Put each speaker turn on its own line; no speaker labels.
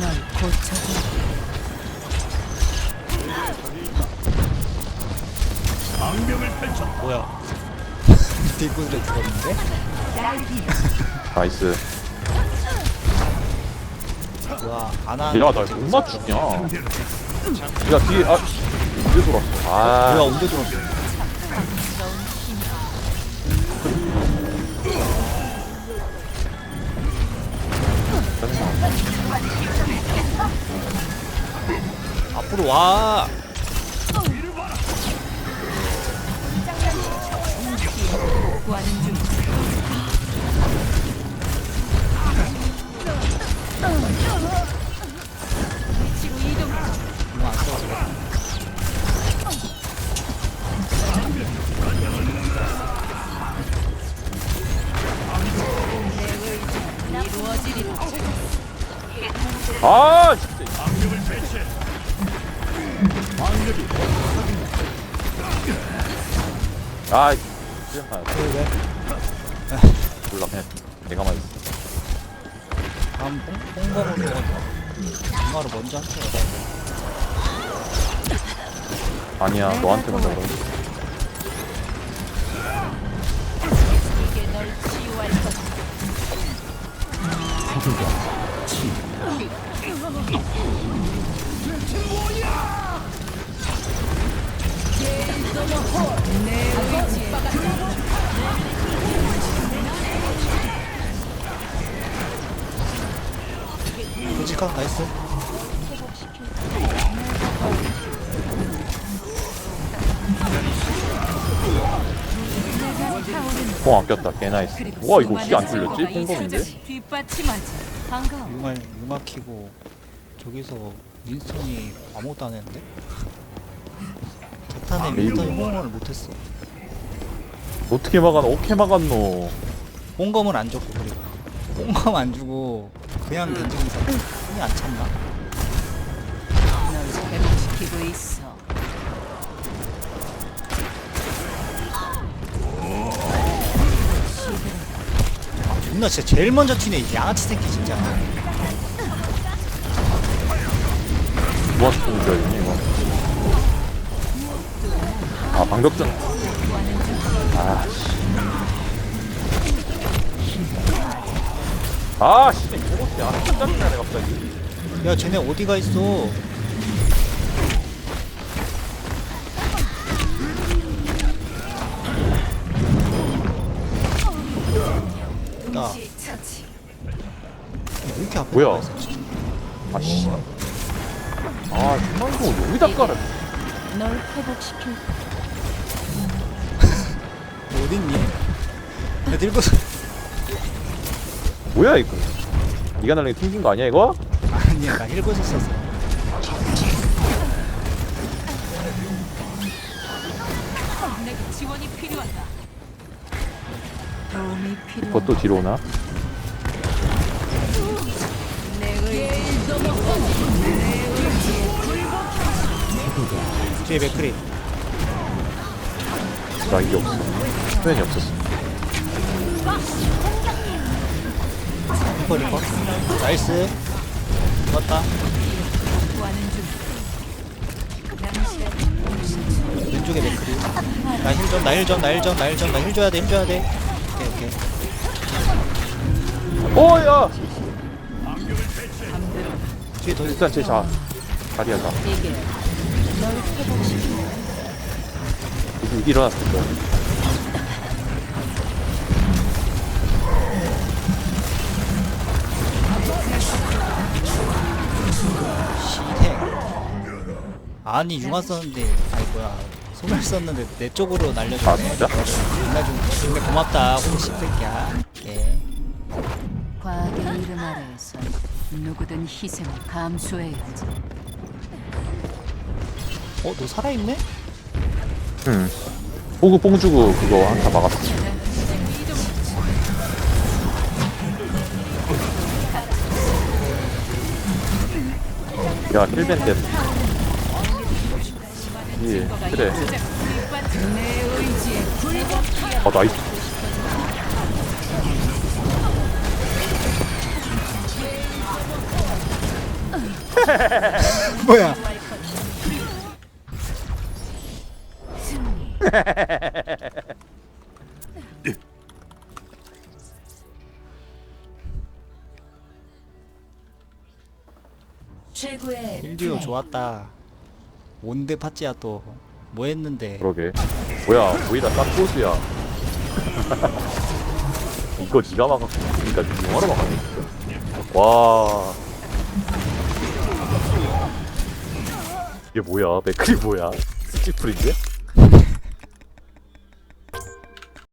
널 고쳐줄
뭐야? 뒷구슬에 죽었는데?
나이스.
뭐야 안하
야나못 맞추냐? 야 뒤에 아 뒤에 돌았어.
뭐야
아
언제 들어왔어 앞으로 와
아 진짜. 아 그냥 가야 돼
왜?
몰라. 그냥 내가만 있어.
다음 뽕, 뽕검으로 엄마를 먼저 할게요
아니야 너한테 먼저 그러지
솔직한 나이스.
뽕 아꼈다. 개 나이스.
그리고
와 이거 어떻게 안 뚫렸지?
사자를 뒷받침하지 반가워
융알 융화 키고 저기서 윈스턴이 아무것도 안 했는데? 자탄에 윈스턴이 호응을 못했어.
어떻게 막았노 어떻게 막았노?
뽕검을 안 줬고 그리고. 뽕검 안 주고 그냥 던지는 사람 힘이 안 찼나? 존나 진짜 제일 먼저 튀네 이 양아치 새끼 진짜
뽕 줘야 되니 이거 아 방벽전 아 씨 아씨 저것이 아 짜증나네 갑자기
야 쟤네 어디가 있어
뭐야? 아씨 아 정말 이거 여기다 깔아
널 회복시킬
너 어딨니? 야 들고서
뭐야 이거 니가 날랭이 튕긴 거 아니야 이거?
아니야 나 일고서 썼어
내게 지원이 필요하다 도움이 필요하다
그것도 뒤로 오나?
뒤에 맥크리.
나 이게 없어. 표현이 없었어.
리퍼 리퍼. 나이스.
중
왼쪽에 맥크리. 나힐좀나힐좀나힐좀나힐좀나힐 줘야 돼 힐 줘야 돼. 오케이 오케이.
오야
뒤에 더
일단 제 자 자리야 자.
이게 널 회복시키고
일- 일어났을 거야.
아니 융화 썼는데 아니 뭐야. 소멸 썼는데 내 쪽으로 날려줬네
아, 진짜?
존나 좀 존나 고맙다 호시 새끼야. 예.
과학의 이름 아래에서 누구든 희생을 감수해야지
어? 너 살아있네?
응 호구 뽕 주고 그거 한타 막았어 야 힐벤 때 예, 그래. 어, 나이스.
뭐야?
최고의
힐듀오 좋았다. 온데 팠지야 또. 뭐 했는데?
그러게. 뭐야 거의 다 싹소스야. 이거 니가 막았고 그러니까 영화로 막았네 와 이게 뭐야 맥클이 뭐야 스티플인데?